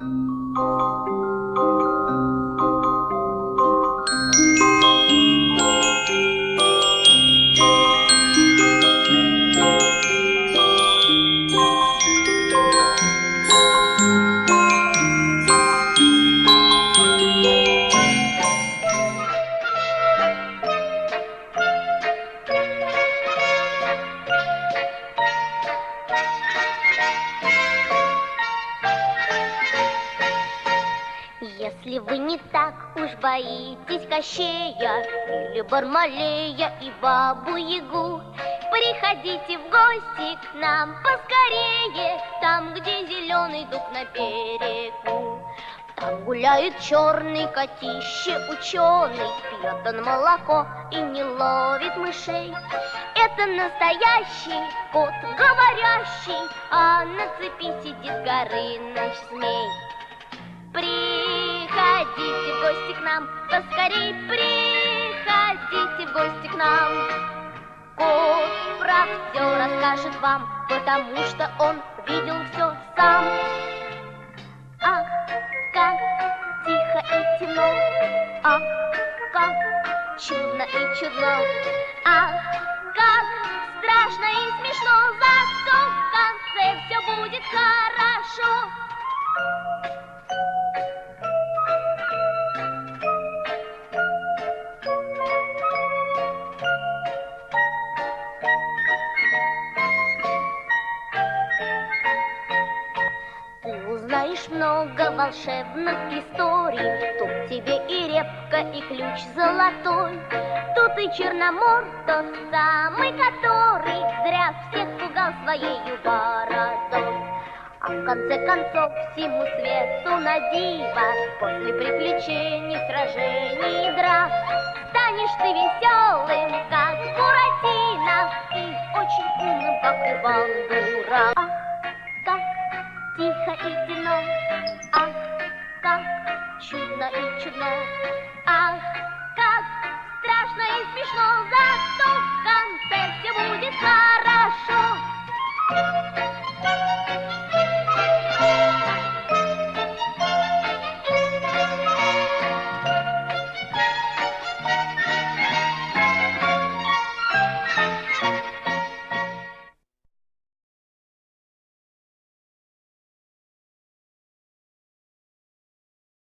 Thank you. Если вы не так уж боитесь Кощея Или Бармалея и Бабу-Ягу Приходите в гости к нам поскорее Там, где зеленый дуб на берегу. Там гуляет черный котище ученый Пьет он молоко и не ловит мышей. Это настоящий кот говорящий А на цепи сидит Горыныч змей Приходите в гости к нам, поскорей приходите в гости к нам. Кот про все расскажет вам, потому что он видел все сам. Ах, как тихо и темно, ах, как чудно и чудно, ах, как страшно и смешно, зато в конце все будет хорошо. Ты узнаешь много волшебных историй. Тут тебе и репка, и ключ золотой. Тут и Черномор, тот самый, который Зря всех пугал своей бородой. А в конце концов всему свету на диво. После приключений, сражений и драк Станешь ты веселым, как у бандура. Ах, как тихо и темно, ах, как чудно и чудно, ах, как страшно и смешно, зато в конце все будет так.